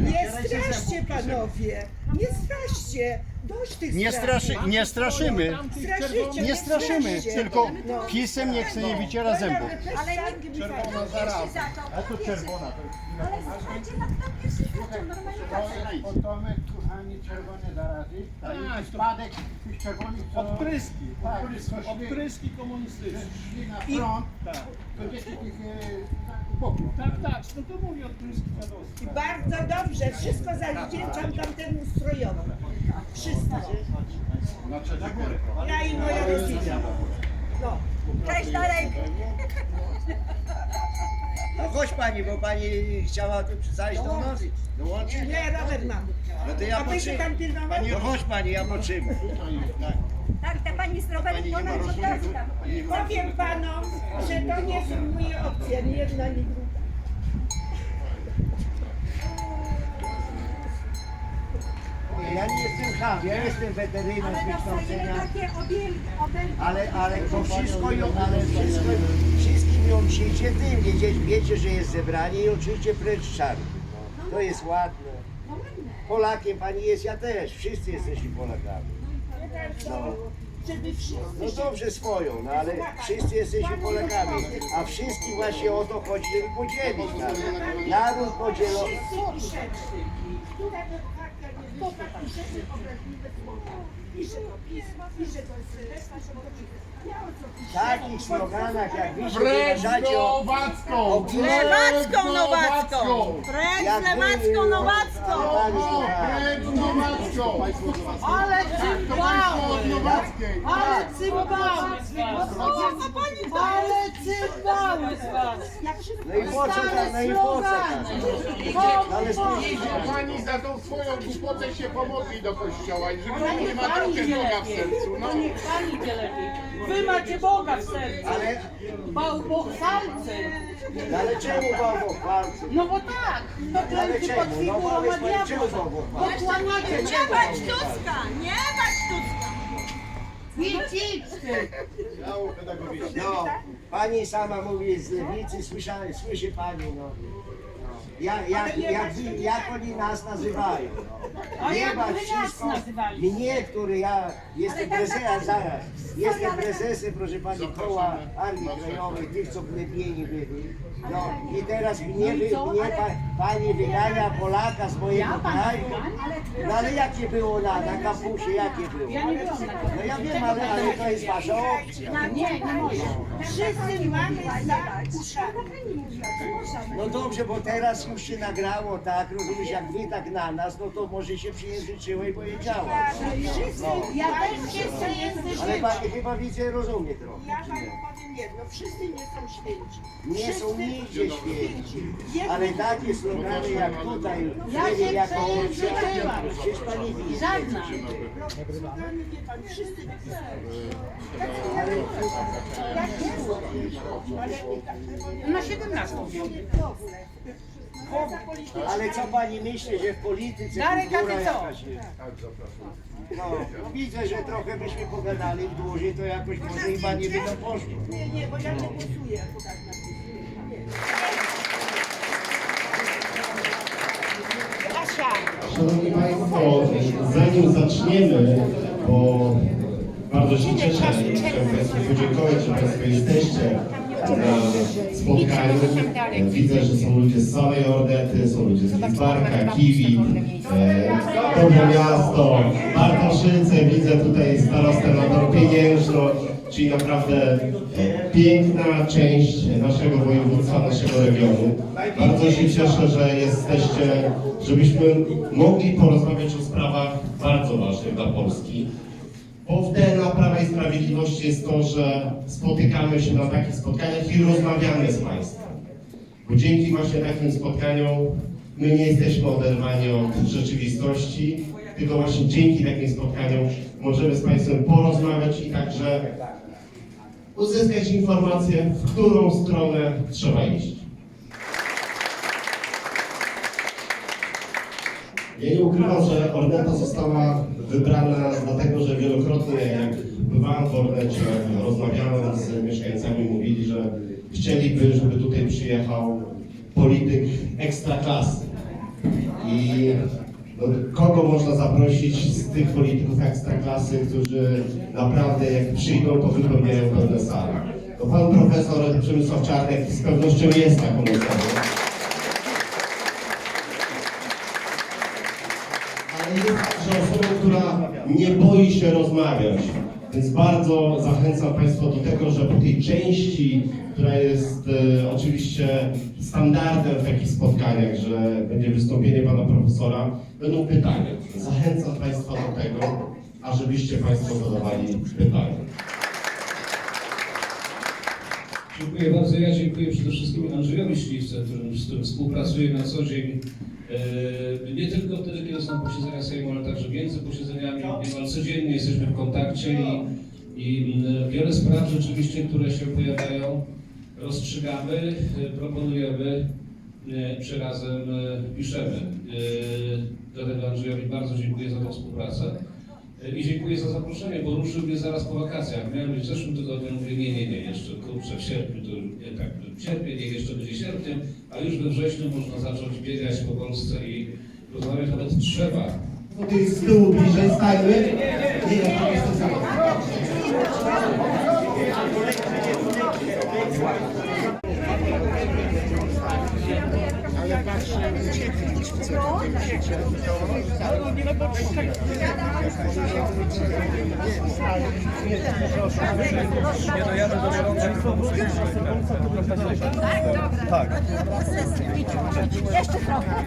Nie straszcie panowie, nie straszcie. Dość tych Nie, straszy, nie straszymy. Straszycie, Nie straszymy, tylko No. pisem niech sobie nie wyciera zębów. Ale nikt nie. A to czerwona. To jest... Ale słuchajcie, na kto pierwszy zaczął normalnie. Potomek, kochani, czerwone zarazy. Tak, I spadek tych czerwonych, co Odpryski, Tak, odpryski, komunistyczne. szli na front, Tak, to dzieci tych e, boków. tak, tak, no to mówię odpryski. I bardzo dobrze, wszystko zawdzięczam tamtemu ustrojowi. Wszystko. Znaczy, na górę. Ja i moja rodzina. No. Cześć Darek! No chodź pani, bo pani chciała tu zajść do nas. Dołączyć? Nie, rower mam. No to ja A tam potrzymam. pilnować? No chodź pani, ja potrzymam. Tak. Tak, ta pani z rowerem, ona rozumu. odrasta. Powiem panom, że to nie są moje opcje, ani jedna, ani druga. Ja nie jestem ham, ja jestem weteryną Ale dostajemy wykształcenia. takie obelgi. Ale, ale to wszystko ją, ale wszystko, wszystkim ją musicie tym wiedzieć, wiecie, że jest zebranie i oczywiście precz czary. To jest ładne. No ładne. Polakiem pani jest, ja też. Wszyscy jesteśmy Polakami. No. Wszyscy No dobrze swoją, no ale wszyscy jesteśmy Polakami. A wszystkim właśnie o to chodzi, żeby podzielić naród. Naród podzielony. Wszyscy piszecie. Która tak piszecie obraźliwe słowa. Pisze to PiS, pisze to pisze to PiS. Ja o co piszę? W takich sloganach jak wy się Wręcz wyrażacie o, Nowacką! o Lewacką Nowacką! Jak z Lewacką wy- Nowacką! Wręcz Nowacką! Ale Państwo od Nowackiej! Ale cymbały z was! Ale cymbały z was! No i po co tam, no i po co tam? No ale spójrzcie, Pani za tą swoją głupotę się pomodli do kościoła i żeby nie ma trochę Boga w sercu. No. To niech pani idzie lepiej. Wy macie Boga w sercu. ale, Bałwochwalcy. no ale czemu bałwochwalcy? No bo tak. To czemu? pod No figurą powiedz pani, czemu diabła. bałwochwalcy? Nie bać Tuska! Nie bać Tuska! Idź, idź ty. No, pani sama mówi z lewicy, słysza, słyszy pani, no. Ja, jak, jak, jak oni nas nazywają? A Nie jak ma wy nas wszystko. nazywaliście? Mnie, który ja jestem prezesem, zaraz. Jestem prezesem, proszę pani, koła Armii Krajowej, tych co plemieni byli. No i teraz mnie, mnie pa, pani wygania Polaka z mojego kraju. No ale jakie było na, na kampusie, jakie było? Nie. No ja wiem, ale, ale to jest wasza opcja. Nie, nie moja. Wszyscy mamy za uszami. No dobrze, bo teraz już się nagrało, tak? Rozumiesz, jak wy tak na nas, no to może się przyjęzyczyło i powiedziała. Wszyscy, Ja też wszyscy. Ale pani chyba widzę, rozumie trochę. Ja panu powiem jedno, wszyscy nie są święci. Nie są Wszyscy nigdzie święci. Ale takie slogany jak tutaj, Ja się jaką przejęzyczyłam. Przecież pani widzi. Żadna. Wszyscy tak, Na 17 wiem. w ogóle. Poza polityką. Ale co pani myśli, że w polityce Darek, a ty kultura co? jakaś jest? No, widzę, że trochę byśmy pogadali dłużej, to jakoś może chyba nie by to poszło. Nie, nie, bo ja nie głosuję akurat na PiS. Nie. Szanowni Państwo, zanim zaczniemy, bo bardzo się cieszę i chciałem Państwu podziękować, że Państwo jesteście na spotkaniu. Widzę, że są ludzie z samej Ordety, są ludzie z Lidzbarka, Kiwi, e, Dobre Miasto, Bartoszyce, widzę tutaj starostę na Pieniężno, czyli naprawdę e, piękna część naszego województwa, naszego regionu. Bardzo się cieszę, że jesteście, żebyśmy mogli porozmawiać o sprawach bardzo ważnych dla Polski. Bo w DNA Prawa i Sprawiedliwości jest to, że spotykamy się na takich spotkaniach i rozmawiamy z Państwem. Bo dzięki właśnie takim spotkaniom my nie jesteśmy oderwani od rzeczywistości, tylko właśnie dzięki takim spotkaniom możemy z Państwem porozmawiać i także uzyskać informację, w którą stronę trzeba iść. Ja nie ukrywam, że Orneta została wybrana dlatego, że wielokrotnie jak bywałem w Ornecie, rozmawiałem z mieszkańcami, mówili, że chcieliby, żeby tutaj przyjechał polityk ekstraklasy. I no, kogo można zaprosić z tych polityków ekstraklasy, którzy naprawdę jak przyjdą, to wypełniają pełne sale. No, pan profesor Przemysław Czarnek z pewnością jest taką osobą. Także osobą, która nie boi się rozmawiać. Więc bardzo zachęcam Państwa do tego, że po tej części, która jest e, oczywiście standardem w takich spotkaniach, że będzie wystąpienie Pana Profesora, będą pytania. Zachęcam Państwa do tego, ażebyście Państwo zadawali pytania. Dziękuję bardzo. Ja dziękuję przede wszystkim Andrzejowi Śliwce, z którym współpracuję na co dzień. E, Nie tylko wtedy, kiedy są posiedzenia Sejmu, ale także między posiedzeniami. Niemal codziennie jesteśmy w kontakcie i, i wiele spraw rzeczywiście, które się pojawiają, rozstrzygamy, e, proponujemy, e, czy razem piszemy. Dlatego Andrzejowi bardzo dziękuję za tę współpracę. I dziękuję za zaproszenie, bo ruszył mnie zaraz po wakacjach. Miałem być w zeszłym tygodniu, mówię, nie, nie, nie, jeszcze kurczę, w sierpniu, to nie, tak, w sierpniu, nie, jeszcze będzie sierpniem, a już we wrześniu można zacząć biegać po Polsce i rozmawiać nawet trzeba. Tutaj z tyłu bliżej stajmy. Nie, ja tam jestem sam. Tak, dobra. Jeszcze trochę.